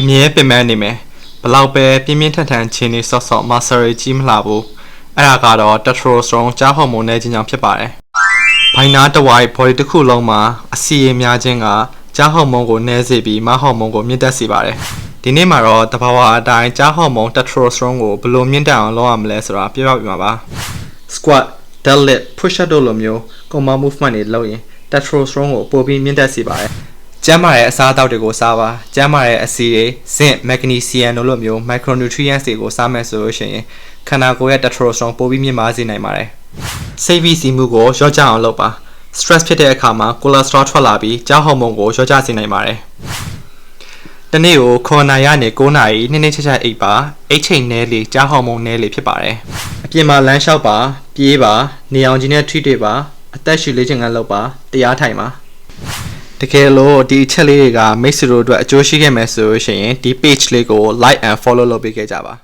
အမြဲပင်ပန်းနေမယ်ဘလောက်ပဲပြင်းပြင်းထန်ထန်ချင်းနေဆော့ဆော့မာဆာရီကြီးမလှဘူးအဲ့ဒါကတော့တက်ထရိုစထရွန်ကြားဟော်မုန်းနဲ့ခြင်းကြောင့်ဖြစ်ပါတယ်ဘိုင်နာတဝိုက် body တစ်ခုလုံးမှာအစီအများခြင်းကကြားဟော်မုန်းကိုနည်းစေပြီးမဟော်မုန်းကိုမြင့်တက်စေပါတယ်ဒီနေ့မှာတော့တဘာဝအတိုင်းကြားဟော်မုန်းတက်ထရိုစထရွန်ကိုဘယ်လိုမြင့်တက်အောင်လုပ်ရမလဲဆိုတာပြပြပြပါပါ squat deadlift push up တို့လိုမျိုး compound movement တွေလုပ်ရင် testosterone ကိုပိုပြီးမြင့်တက်စေပါတယ်။ ကျန်းမာတဲ့အစားအသောက်တွေကိုစားပါ။ကျန်းမာတဲ့အဆီတွေ zinc, magnesium တို့လိုမျိုး micronutrients တွေကိုစားမယ်ဆိုလို့ရှိရင်ခန္ဓာကိုယ်ရဲ့ testosterone ပိုပြီးမြင့်မားစေနိုင်ပါတယ်။စိတ်ဖိစီးမှုကိုလျော့ကျအောင်လုပ်ပါ။ stress ဖြစ်တဲ့အခါမှာ cholesterol ထွက်လာပြီးကြောက်ဟော်မုန်းကိုလျော့ကျစေနိုင်ပါတယ်။တနေ့ကို9နာရီကနေ9နာရီနှစ်နှစ်ချက်ချက်အိပ်ပါအိတ်ချိန်နဲလေကြားဟော်မုန်းနဲလေဖြစ်ပါတယ်အပြင်မှာလမ်းလျှောက်ပါပြေးပါနေအောင်ကြီးနဲ့ထိတွေ့ပါအသက်ရှူလေ့ကျင့်ခန်းလုပ်ပါတရားထိုင်ပါ တကယ်လို့ဒီအချက်လေးတွေကမိတ်ဆွေတို့အတွက်အကျိုးရှိခဲ့မယ်ဆိုလို့ရှိရင်ဒီ page လေးကို like and follow လုပ်ပေးခဲ့ကြပါ